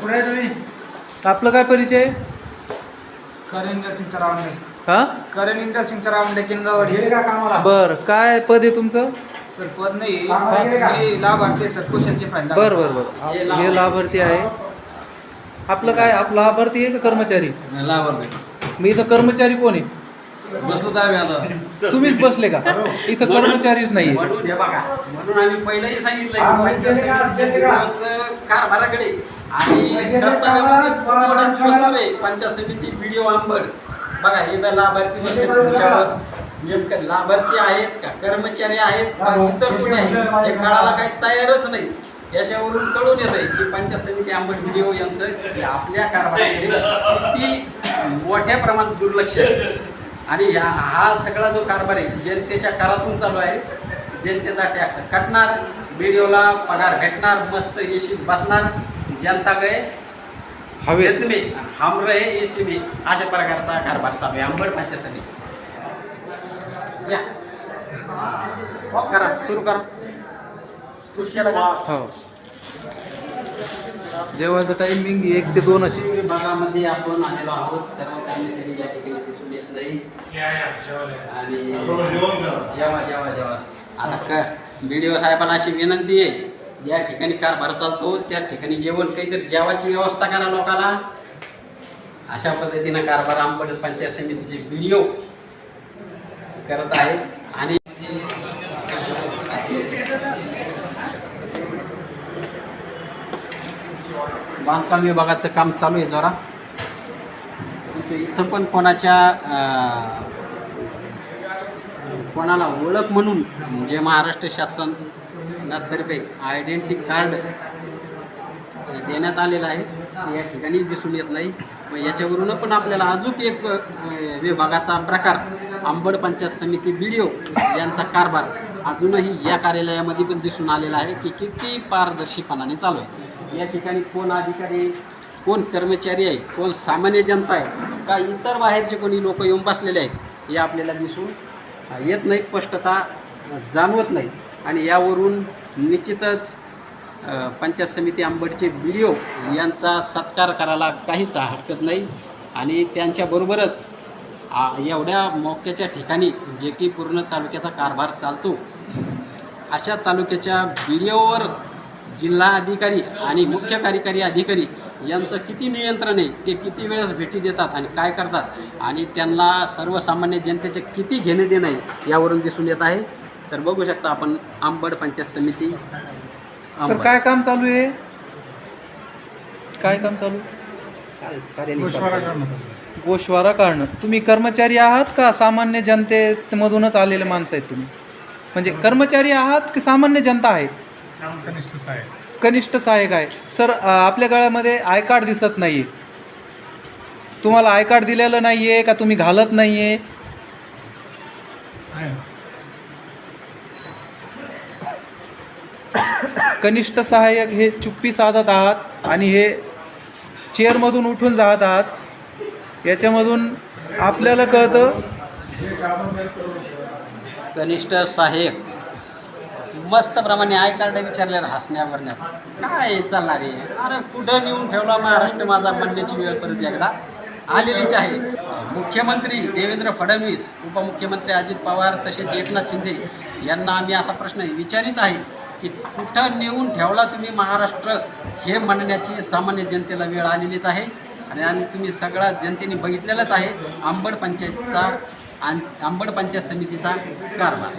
कुठे आहे तुम्ही आपलं काय परिचय? करेंदर सिंग रावंडे हा? करेंदर सिंग रावंडे किनगावाडी गेले का कामाला? बर काय पद आहे तुमचं? सर पद नाही. कामाला गेले का? मी लाभार्थी सरकोशांचे फायदा बर बर बर. हे लाभार्थी आहे. आपलं काय आपलं लाभार्थी आहे का कर्मचारी? मी इथं कर्मचारी कोण आहे? बसलो तर आम्ही आता. तुम्हीच बसले का? इथं कर्मचारीच नाहीये. म्हणून हे बघा. म्हणून आम्ही पहिलंही सांगितलं हा? समितीचं कारभाराकडे. आणि का? कर्तव्यामध्ये पंचायत समिती बीडीओ आंबड. बघा इथं लाभार्थी बसले गेले का? तुमच्यावर. नेमकं लाभार्थी आहेत का? कर्मचारी आहेत का? हा, इतर कोणी आहेत? हे कळायला काही तयारच नाही. याच्यावरून कळून येत आहे की पंचायत समिती आंबड बीडीओ यांचं हे आपल्या कारभाराकडे किती मोठ्या प्रमाणात दुर्लक्ष आहे. आणि ह्या हा सगळा जो कारभार आहे जनतेच्या करातून चालू आहे. जनतेचा टॅक्स कटणार बीडीओला पगार भेटणार मस्त एशीत बसणार जनता गए हवेत. खेत में हम रहे एसी में अशा प्रकारचा कारभार चालू आहे. आंबड पंचायत समिती या. करा सुरू करा? हो. जेवायचं टायमिंग एक ते दोनच आहे. विभागामध्ये आपण आलेलो आहोत. सर्व कर्मचारी या ठिकाणी दिसून येत नाही. आणि जेवा जेवा जेवा. आता का बी साहेबांना अशी विनंती आहे या ठिकाणी कारभार चालतो त्या ठिकाणी जेवण काहीतरी जेवाची व्यवस्था करा लोकांना. अशा पद्धतीनं कारभार आंबड पंचायत समितीचे व्हिडिओ करत आहेत. आणि बांधकाम विभागाचं काम चालू आहे जरा इथं- इथं पण कोणाच्या कोणाला ओळख म्हणून म्हणजे महाराष्ट्र शासनातर्फे आयडेंटिटी कार्ड देण्यात आलेलं आहे. या ठिकाणी दिसून येत नाही. मग याच्यावरून पण आपल्याला अजून एक विभागाचा प्रकार आंबड पंचायत समिती बी यांचा कारभार अजूनही या कार्यालयामध्ये पण दिसून आलेला आहे की किती पारदर्शीपणाने चालू आहे. या ठिकाणी कोण अधिकारी कोण कर्मचारी आहे? कोण सामान्य जनता आहे? का इतर बाहेरचे कोणी लोक येऊन बसलेले आहेत? हे आपल्याला दिसून येत नाही स्पष्टता जाणवत नाही. आणि यावरून निश्चितच पंचायत समिती आंबडचे बी यांचा सत्कार करायला काहीच हरकत नाही. आणि त्यांच्याबरोबरच एवढ्या मोक्याच्या ठिकाणी जे की पूर्ण तालुक्याचा कारभार चालतो अशा तालुक्याच्या व्हिडिओवर जिल्हा अधिकारी आणि मुख्य कार्यकारी अधिकारी यांचं किती नियंत्रण आहे ते किती वेळेस भेटी देतात आणि काय करतात आणि त्यांना सर्वसामान्य जनतेचे किती घेणे देणं आहे यावरून दिसून येत आहे. तर बघू शकता आपण आंबड पंचायत समिती सर. काय काम चालू आहे? काय काम चालू? गोशवारा काढणं. तुम्ही कर्मचारी आहात का सामान्य जनतेमधूनच आलेले माणसं आहेत तुम्ही? म्हणजे कर्मचारी आहात की सामान्य जनता आहे? कनिष्ठ साहेब कनिष्ठ सहाय्यक आहे. सर आपल्या गळ्यामध्ये आय कार्ड दिसत नाही आहे तुम्हाला आय कार्ड दिलेलं नाही आहे का तुम्ही घालत नाही आहे कनिष्ठ सहाय्यक हे चुप्पी साधत आहात आणि हे चेअरमधून उठून जात आहात. याच्यामधून आपल्याला कळतं कनिष्ठ सहाय्यक. मस्त प्रमाणे आय कार्ड काय चालणार आहे अरे कुठं नेऊन ठेवला महाराष्ट्र माझा म्हणण्याची वेळ परत एकदा? आलेलीच आहे. मुख्यमंत्री देवेंद्र फडणवीस उपमुख्यमंत्री अजित पवार तसेच एकनाथ शिंदे यांना आम्ही असा प्रश्न विचारित आहे की कुठं नेऊन ठेवला तुम्ही महाराष्ट्र? हे म्हणण्याची सामान्य जनतेला वेळ आलेलीच आहे. आणि आणि तुम्ही सगळ्या जनतेने बघितलेलंच आहे. आंबड पंचायतचा आं- आंबड पंचायत समितीचा कारभार.